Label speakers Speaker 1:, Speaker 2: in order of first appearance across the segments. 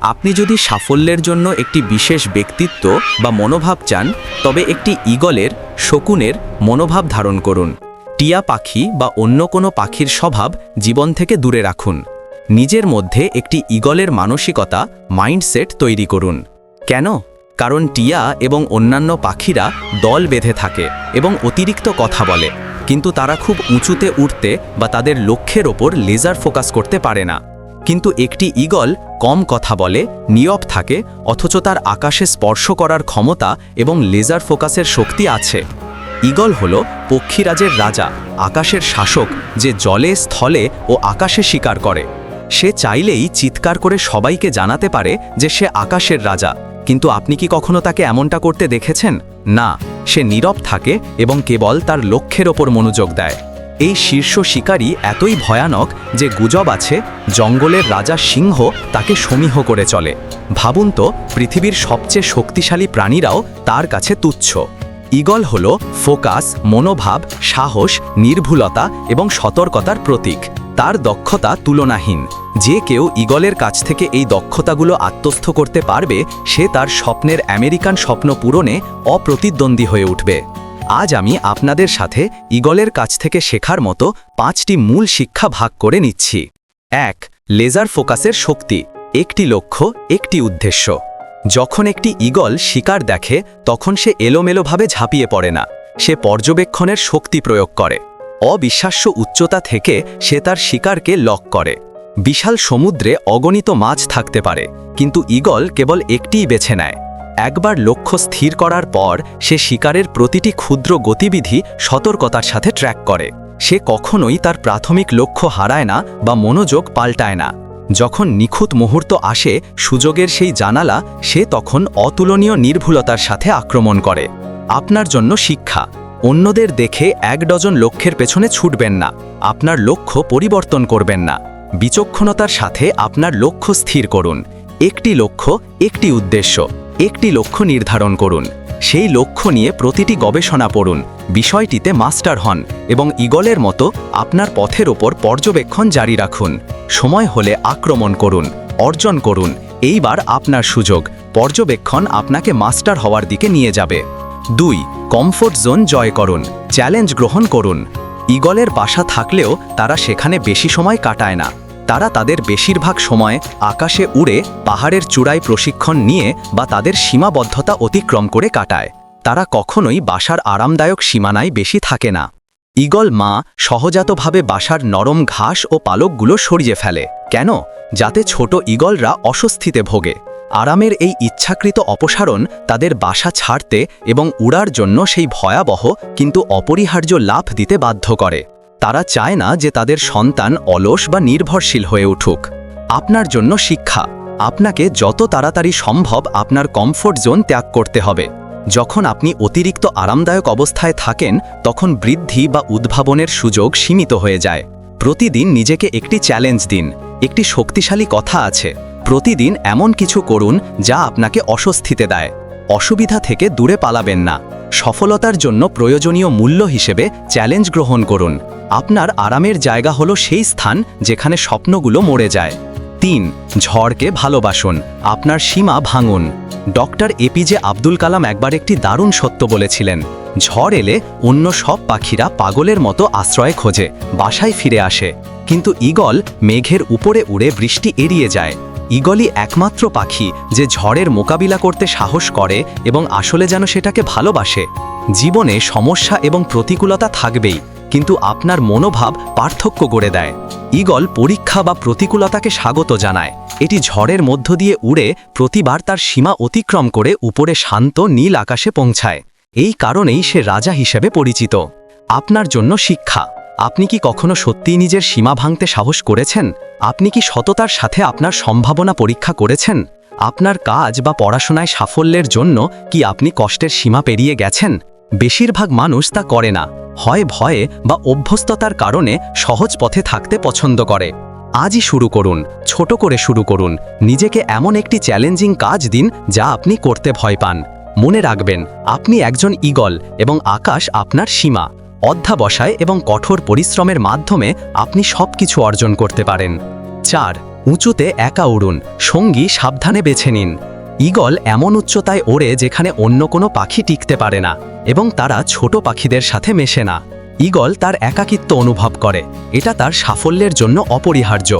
Speaker 1: আপনি যদি সাফল্যের জন্য একটি বিশেষ ব্যক্তিত্ব বা মনোভাব চান, তবে একটি ঈগলের, শকুনের মনোভাব ধারণ করুন। টিয়া পাখি বা অন্য কোনো পাখির স্বভাব জীবন থেকে দূরে রাখুন। নিজের মধ্যে একটি ঈগলের মানসিকতা, মাইন্ডসেট তৈরি করুন। কেন? কারণ টিয়া এবং অন্যান্য পাখিরা দল বেঁধে থাকে এবং অতিরিক্ত কথা বলে, কিন্তু তারা খুব উঁচুতে উঠতে বা তাদের লক্ষ্যের ওপর লেজার ফোকাস করতে পারে না। কিন্তু একটি ঈগল কম কথা বলে নিয়ব থাকে, অথচ তার আকাশে স্পর্শ করার ক্ষমতা এবং লেজার ফোকাসের শক্তি আছে। ঈগল হল পক্ষীরাজের রাজা, আকাশের শাসক, যে জলে, স্থলে ও আকাশে শিকার করে। সে চাইলেই চিৎকার করে সবাইকে জানাতে পারে যে সে আকাশের রাজা। কিন্তু আপনি কি কখনো তাকে এমনটা করতে দেখেছেন? না, সে নীরব থাকে এবং কেবল তার লক্ষ্যের ওপর মনোযোগ দেয়। এই শীর্ষ শিকারী এতই ভয়ানক যে গুজব আছে, জঙ্গলের রাজা সিংহ তাকে সমীহ করে চলে। ভাবুন তো, পৃথিবীর সবচেয়ে শক্তিশালী প্রাণীরাও তার কাছে তুচ্ছ। ঈগল হল ফোকাস, মনোভাব, সাহস, নির্ভুলতা এবং সতর্কতার প্রতীক। তার দক্ষতা তুলনাহীন। যে কেউ ঈগলের কাছ থেকে এই দক্ষতাগুলো আত্মস্থ করতে পারবে, সে তার স্বপ্নের আমেরিকান স্বপ্ন পূরণে অপ্রতিদ্বন্দ্বী হয়ে উঠবে। আজ আমি আপনাদের সাথে ঈগলের কাছ থেকে শেখার মতো পাঁচটি মূল শিক্ষা ভাগ করে নিচ্ছি। এক, লেজার ফোকাসের শক্তি, একটি লক্ষ্য, একটি উদ্দেশ্য। যখন একটি ঈগল শিকার দেখে, তখন সে এলোমেলোভাবে ঝাঁপিয়ে পড়ে না, সে পর্যবেক্ষণের শক্তি প্রয়োগ করে। অবিশ্বাস্য উচ্চতা থেকে সে তার শিকারকে লক করে। বিশাল সমুদ্রে অগণিত মাছ থাকতে পারে, কিন্তু ঈগল কেবল একটিই বেছে নেয়। একবার লক্ষ্য স্থির করার পর সে শিকারের প্রতিটি ক্ষুদ্র গতিবিধি সতর্কতার সাথে ট্র্যাক করে। সে কখনোই তার প্রাথমিক লক্ষ্য হারায় না বা মনোযোগ পাল্টায় না। যখন নিখুঁত মুহূর্ত আসে সুযোগের সেই জানালা, সে তখন অতুলনীয় নির্ভুলতার সাথে আক্রমণ করে। আপনার জন্য শিক্ষা, অন্যদের দেখে এক ডজন লক্ষ্যের পেছনে ছুটবেন না। আপনার লক্ষ্য পরিবর্তন করবেন না। বিচক্ষণতার সাথে আপনার লক্ষ্য স্থির করুন। একটি লক্ষ্য, একটি উদ্দেশ্য। একটি লক্ষ্য নির্ধারণ করুন। সেই লক্ষ্য নিয়ে প্রতিটি গবেষণা পড়ুন। বিষয়টিতে মাস্টার হন এবং ঈগলের মতো আপনার পথের ওপর পর্যবেক্ষণ জারি রাখুন। সময় হলে আক্রমণ করুন, অর্জন করুন। এইবার আপনার সুযোগ, পর্যবেক্ষণ আপনাকে মাস্টার হওয়ার দিকে নিয়ে যাবে। দুই, কমফোর্ট জোন জয় করুন, চ্যালেঞ্জ গ্রহণ করুন। ঈগলের বাসা থাকলেও তারা সেখানে বেশি সময় কাটায় না। তারা তাদের বেশিরভাগ সময় আকাশে উড়ে পাহাড়ের চূড়ায় প্রশিক্ষণ নিয়ে বা তাদের সীমাবদ্ধতা অতিক্রম করে কাটায়। তারা কখনোই বাসার আরামদায়ক সীমানায় বেশি থাকে না। ঈগল মা সহজাতভাবে বাসার নরম ঘাস ও পালকগুলো সরিয়ে ফেলে। কেন? যাতে ছোট ঈগলরা অস্বস্তিতে ভোগে। আরামের এই ইচ্ছাকৃত অপসারণ তাদের বাসা ছাড়তে এবং উড়ার জন্য সেই ভয়াবহ কিন্তু অপরিহার্য লাভ দিতে বাধ্য করে। তারা চায় না যে তাদের সন্তান অলস বা নির্ভরশীল হয়ে উঠুক। আপনার জন্য শিক্ষা। আপনাকে যত তাড়াতাড়ি সম্ভব আপনার কমফোর্ট জোন ত্যাগ করতে হবে। যখন আপনি অতিরিক্ত আরামদায়ক অবস্থায় থাকেন, তখন বৃদ্ধি বা উদ্ভাবনের সুযোগ সীমিত হয়ে যায়। প্রতিদিন নিজেকে একটি চ্যালেঞ্জ দিন। একটি শক্তিশালী কথা আছে। প্রতিদিন এমন কিছু করুন যা আপনাকে অস্বস্তিতে দেয়। অসুবিধা থেকে দূরে পালাবেন না। সফলতার জন্য প্রয়োজনীয় মূল্য হিসেবে চ্যালেঞ্জ গ্রহণ করুন। আপনার আরামের জায়গা হলো সেই স্থান যেখানে স্বপ্নগুলো মরে যায়। তিন, ঝড়কে ভালোবাসুন। আপনার সীমা ভাঙুন। ডক্টর এপিজে আব্দুল কালাম একবার একটি দারুণ সত্য বলেছিলেন, ঝড় এলে অন্য সব পাখিরা পাগলের মতো আশ্রয় খোঁজে, বাসায় ফিরে আসে। কিন্তু ঈগল মেঘের উপরে উড়ে বৃষ্টি এড়িয়ে যায়। ঈগলই একমাত্র পাখি যে ঝড়ের মোকাবিলা করতে সাহস করে এবং আসলে যেন সেটাকে ভালোবাসে। জীবনে সমস্যা এবং প্রতিকূলতা থাকবেই, কিন্তু আপনার মনোভাব পার্থক্য গড়ে দেয়। ঈগল পরীক্ষা বা প্রতিকূলতাকে স্বাগত জানায়। এটি ঝড়ের মধ্য দিয়ে উড়ে প্রতিবার তার সীমা অতিক্রম করে উপরে শান্ত নীল আকাশে পৌঁছায়। এই কারণেই সে রাজা হিসেবে পরিচিত। আপনার জন্য শিক্ষা। আপনি কি কখনো সত্যিই নিজের সীমা ভাঙতে সাহস করেছেন? আপনি কি সততার সাথে আপনার সম্ভাবনা পরীক্ষা করেছেন? আপনার কাজ বা পড়াশোনায় সাফল্যের জন্য কি আপনি কষ্টের সীমা পেরিয়ে গেছেন? বেশিরভাগ মানুষ তা করে না। হয় ভয়ে বা অভ্যস্ততার কারণে সহজ পথে থাকতে পছন্দ করে। আজই শুরু করুন, ছোট করে শুরু করুন। নিজেকে এমন একটি চ্যালেঞ্জিং কাজ দিন যা আপনি করতে ভয় পান। মনে রাখবেন, আপনি একজন ঈগল এবং আকাশ আপনার সীমা। অধ্যাবসায় এবং কঠোর পরিশ্রমের মাধ্যমে আপনি সব কিছু অর্জন করতে পারেন। চার, উঁচুতে একা উড়ুন, সঙ্গী সাবধানে বেছে নিন। ঈগল এমন উচ্চতায় ওড়ে যেখানে অন্য কোনো পাখি টিকতে পারে না এবং তারা ছোট পাখিদের সাথে মেশে না। ঈগল তার একাকিত্ব অনুভব করে, এটা তার সাফল্যের জন্য অপরিহার্য।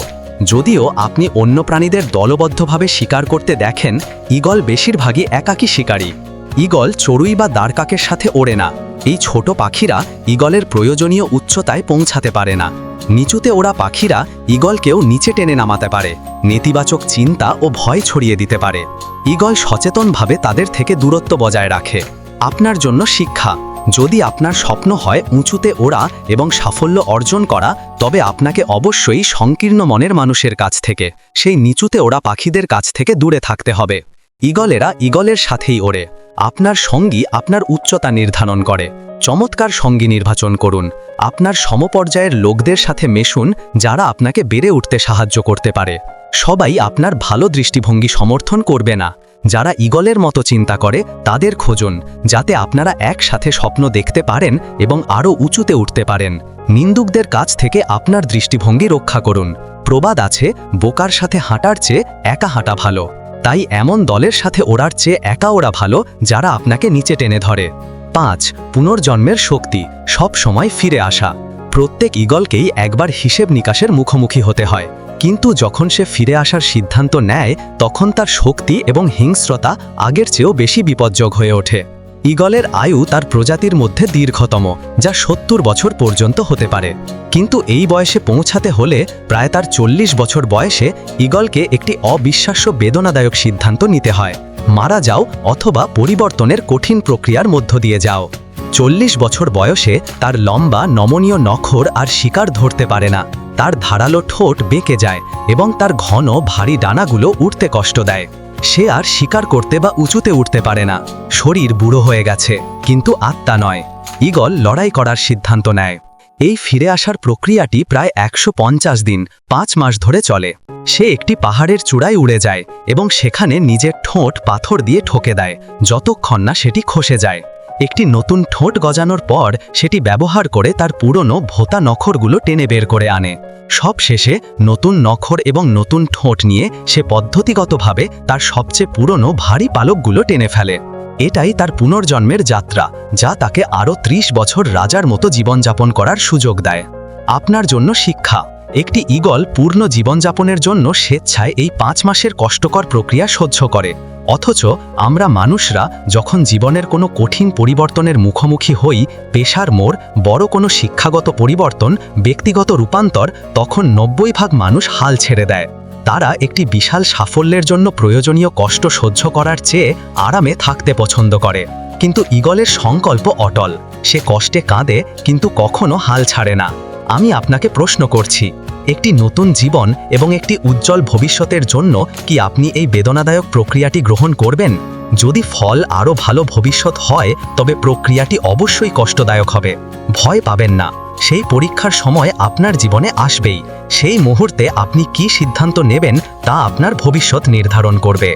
Speaker 1: যদিও আপনি অন্য প্রাণীদের দলবদ্ধভাবে শিকার করতে দেখেন, ঈগল বেশিরভাগই একাকী শিকারী। ঈগল চড়ুই বা দ্বারকাকের সাথে ওড়ে না। এই ছোট পাখিরা ঈগলের প্রয়োজনীয় উচ্চতায় পৌঁছাতে পারে না। নিচুতে ওরা পাখিরা ঈগলকেও নিচে টেনে নামাতে পারে। নেতিবাচক চিন্তা ও ভয় ছড়িয়ে দিতে পারে। ঈগল সচেতনভাবে তাদের থেকে দূরত্ব বজায় রাখে। আপনার জন্য শিক্ষা। যদি আপনার স্বপ্ন হয় উঁচুতে ওড়া এবং সাফল্য অর্জন করা, তবে আপনাকে অবশ্যই সংকীর্ণ মনের মানুষের কাছ থেকে, সেই নিচুতে ওড়া পাখিদের কাছ থেকে দূরে থাকতে হবে। ঈগলেরা ঈগলের সাথেই ওড়ে। আপনার সঙ্গী আপনার উচ্চতা নির্ধারণ করে। চমৎকার সঙ্গী নির্বাচন করুন। আপনার সমপর্যায়ের লোকদের সাথে মেশুন, যারা আপনাকে বেড়ে উঠতে সাহায্য করতে পারে। সবাই আপনার ভালো দৃষ্টিভঙ্গি সমর্থন করবে না। যারা ঈগলের মতো চিন্তা করে, তাদের খোঁজুন, যাতে আপনারা একসাথে স্বপ্ন দেখতে পারেন এবং আরও উঁচুতে উঠতে পারেন। নিন্দুকদের কাছ থেকে আপনার দৃষ্টিভঙ্গি রক্ষা করুন। প্রবাদ আছে, বোকার সাথে হাঁটার চেয়ে একা হাঁটা ভালো। তাই এমন দলের সাথে ওড়ার চেয়ে একা ওরা ভালো, যারা আপনাকে নিচে টেনে ধরে। পাঁচ, পুনর্জন্মের শক্তি, সব সময় ফিরে আসা। প্রত্যেক ইগলকেই একবার হিসেব নিকাশের মুখোমুখি হতে হয়। কিন্তু যখন সে ফিরে আসার সিদ্ধান্ত নেয়, তখন তার শক্তি এবং হিংস্রতা আগের চেয়েও বেশি বিপজ্জক হয়ে ওঠে। ঈগলের আয়ু তার প্রজাতির মধ্যে দীর্ঘতম, যা সত্তর বছর পর্যন্ত হতে পারে। কিন্তু এই বয়সে পৌঁছাতে হলে প্রায় তার চল্লিশ বছর বয়সে ঈগলকে একটি অবিশ্বাস্য বেদনাদায়ক সিদ্ধান্ত নিতে হয়। মারা যাও অথবা পরিবর্তনের কঠিন প্রক্রিয়ার মধ্য দিয়ে যাও। চল্লিশ বছর বয়সে তার লম্বা, নমনীয় নখর আর শিকার ধরতে পারে না। তার ধারালো ঠোঁট বেঁকে যায় এবং তার ঘন, ভারী ডানাগুলো উঠতে কষ্ট দেয়। সে আর শিকার করতে বা উঁচুতে উঠতে পারে না। শরীর বুড়ো হয়ে গেছে, কিন্তু আত্মা নয়। ইগল লড়াই করার সিদ্ধান্ত নেয়। এই ফিরে আসার প্রক্রিয়াটি প্রায় একশো পঞ্চাশ দিন, পাঁচ মাস ধরে চলে। সে একটি পাহাড়ের চূড়ায় উড়ে যায় এবং সেখানে নিজের ঠোঁট পাথর দিয়ে ঠকে দেয়, যতক্ষণ না সেটি খসে যায়। একটি নতুন ঠোঁট গজানোর পর সেটি ব্যবহার করে তার পুরনো ভোতা নখরগুলো টেনে বের করে আনে। সব শেষে নতুন নখর এবং নতুন ঠোঁট নিয়ে সে পদ্ধতিগতভাবে তার সবচেয়ে পুরনো ভারী পালকগুলো টেনে ফেলে। এটাই তার পুনর্জন্মের যাত্রা, যা তাকে আরও ত্রিশ বছর রাজার মতো জীবনযাপন করার সুযোগ দেয়। আপনার জন্য শিক্ষা। একটি ঈগল পূর্ণ জীবনযাপনের জন্য স্বেচ্ছায় এই পাঁচ মাসের কষ্টকর প্রক্রিয়া সহ্য করে। অথচ আমরা মানুষরা যখন জীবনের কোনো কঠিন পরিবর্তনের মুখোমুখি হই, পেশার মোড়, বড় কোনো শিক্ষাগত পরিবর্তন, ব্যক্তিগত রূপান্তর, তখন নব্বই ভাগ মানুষ হাল ছেড়ে দেয়। তারা একটি বিশাল সাফল্যের জন্য প্রয়োজনীয় কষ্ট সহ্য করার চেয়ে আরামে থাকতে পছন্দ করে। কিন্তু ঈগলের সংকল্প অটল। সে কষ্টে কাঁদে, কিন্তু কখনো হাল ছাড়ে না। আমি আপনাকে প্রশ্ন করছি, একটি নতুন জীবন এবং একটি উজ্জ্বল ভবিষ্যতের জন্য কি আপনি এই বেদনাদায়ক প্রক্রিয়াটি গ্রহণ করবেন? যদি ফল আরও ভালো ভবিষ্যৎ হয়, তবে প্রক্রিয়াটি অবশ্যই কষ্টদায়ক হবে। ভয় পাবেন না। সেই পরীক্ষার সময় আপনার জীবনে আসবেই। সেই মুহূর্তে আপনি কি সিদ্ধান্ত নেবেন, তা আপনার ভবিষ্যৎ নির্ধারণ করবে।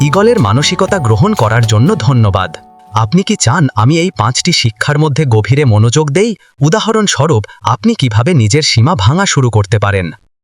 Speaker 1: ঈগলের মানসিকতা গ্রহণ করার জন্য ধন্যবাদ। আপনি কি চান আমি এই পাঁচটি শিক্ষার মধ্যে গভীরে মনোযোগ দেই? উদাহরণস্বরূপ, আপনি কীভাবে নিজের সীমা ভাঙা শুরু করতে পারেন?